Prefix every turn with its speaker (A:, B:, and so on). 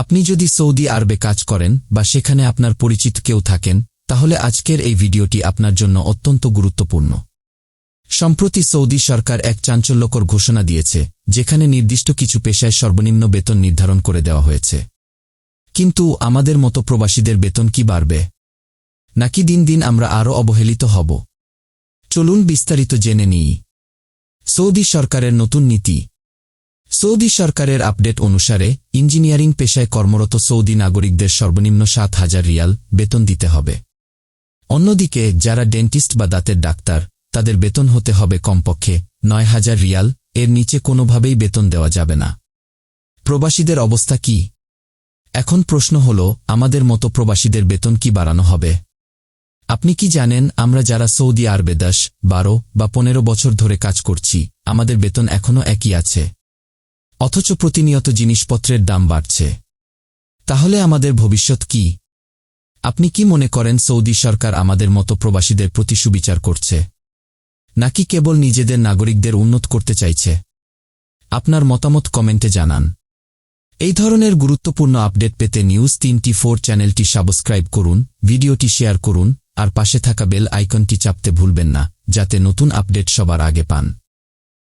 A: আপনি যদি সৌদি আরবে কাজ করেন বা সেখানে আপনার পরিচিত কেউ থাকেন, তাহলে আজকের এই ভিডিওটি আপনার জন্য অত্যন্ত গুরুত্বপূর্ণ। সম্প্রতি সৌদি সরকার এক চাঞ্চল্যকর ঘোষণা দিয়েছে, যেখানে নির্দিষ্ট কিছু পেশায় সর্বনিম্ন বেতন নির্ধারণ করে দেওয়া হয়েছে। কিন্তু আমাদের মতো প্রবাসীদের বেতন কি বাড়বে? নাকি দিন দিন আমরা আরও অবহেলিত হব? চলুন বিস্তারিত জেনে নিই। সৌদি সরকারের নতুন নীতি সৌদি সরকারের আপডেট অনুসারে, ইঞ্জিনিয়ারিং পেশায় কর্মরত সৌদি নাগরিকদের সর্বনিম্ন সাত হাজার রিয়াল বেতন দিতে হবে। অন্যদিকে, যারা ডেন্টিস্ট বা দাঁতের ডাক্তার, তাদের বেতন হতে হবে কমপক্ষে নয় হাজার রিয়াল, এর নিচে কোনোভাবেই বেতন দেওয়া যাবে না। প্রবাসীদের অবস্থা কি? এখন প্রশ্ন হল, আমাদের মতো প্রবাসীদের বেতন কি বাড়ানো হবে? আপনি কি জানেন, আমরা যারা সৌদি আরবে দশ, বারো বা পনেরো বছর ধরে কাজ করছি, আমাদের বেতন এখনও একই আছে। অথচ প্রতিনিয়ত জিনিসপত্রের দাম বাড়ছে। তাহলে আমাদের ভবিষ্যৎ কি? আপনি কি মনে করেন সৌদি সরকার আমাদের মতো প্রবাসীদের প্রতি সুবিচার করছে? নাকি কেবল নিজেদের নাগরিকদের উন্নত করতে চাইছে? আপনার মতামত কমেন্টে জানান। এই ধরনের গুরুত্বপূর্ণ আপডেট পেতে নিউজ তিনটি ফোর চ্যানেলটি সাবস্ক্রাইব করুন, ভিডিওটি শেয়ার করুন, আর পাশে থাকা বেল আইকনটি চাপতে ভুলবেন না, যাতে নতুন আপডেট সবার আগে পান।